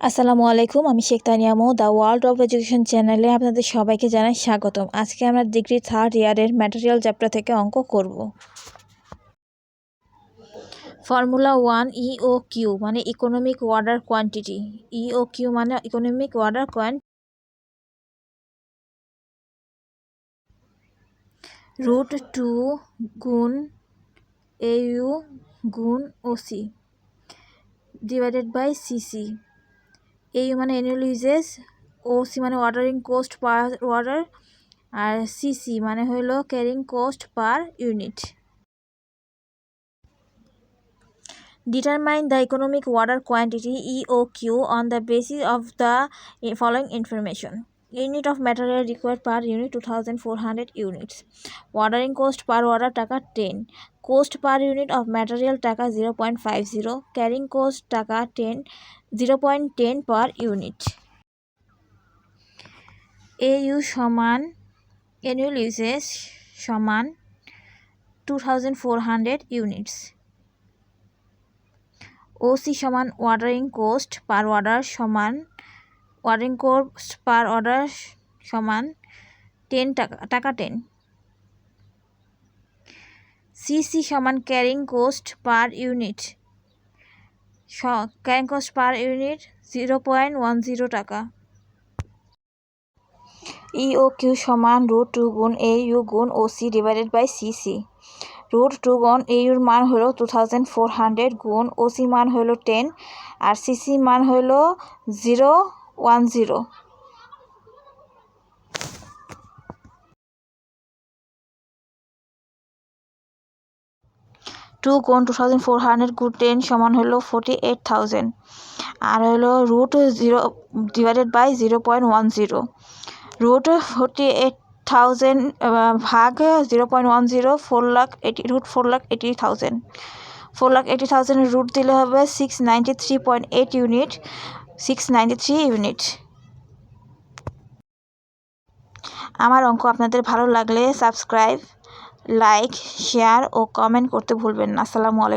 আসসালামু আলাইকুম, আমি শেখ তানিয়ামো দ্য ওয়ার্ল্ড অফ এডুকেশন চ্যানেলে আপনাদের সবাইকে জানাই স্বাগতম। আজকে আমরা ডিগ্রি থার্ড ইয়ারের ম্যাটেরিয়াল চ্যাপ্টার থেকে অঙ্ক করব। Formula one, E O Q মানে economic order quantity E O Q মানে economic order quant root two গুণ এ ইউ গুণ O C divided by CC এই মানে ইউজেস ও সি মানে ওয়াটারিং কোস্ট পার ওয়াটার আর সিসি মানে হলো carrying cost per unit determine the economic order quantity EO Q on the basis of the following information. Unit of material required per unit two thousand four hundred units. Ordering cost per order টাকা ten. Cost per unit of material টাকা zero point five zero. Carrying cost টাকা ten, zero point ten per unit. A U সমান annual usages সমান two thousand four hundred units. OC সমান ordering cost per order সমান ordering cost per order সমান ten টাকা টাকা ten. CC সমান carrying cost per unit. Carrying cost per unit zero point one zero টাকা। EO Q সমান root two গুণ A U গুণ O C divided by CC root two গুণ A ইউর মান হলো টু থাউজেন্ড ফোর হান্ড্রেড গুণ ও সি মান হলো টেন, আর সিসি মান হলো জিরো ওয়ান জিরো। টু গুণ টু থাউজেন্ড ফোর হান্ড্রেড গুণ টেন সমান হলো ফোর্টি এইট থাউজেন্ড। আর হলো root zero divided by zero point one zero. Root forty eight thousand ভাগ zero point one zero, four lakh eighty, root four lakh eighty thousand. Four lakh eighty thousand root দিলে হবে six ninety three point eight unit. Six ninety three unit আমার অঙ্ক আপনাদের ভালো লাগলে subscribe like share ও comment করতে ভুলবেন না। আসসালামু আলাইকুম।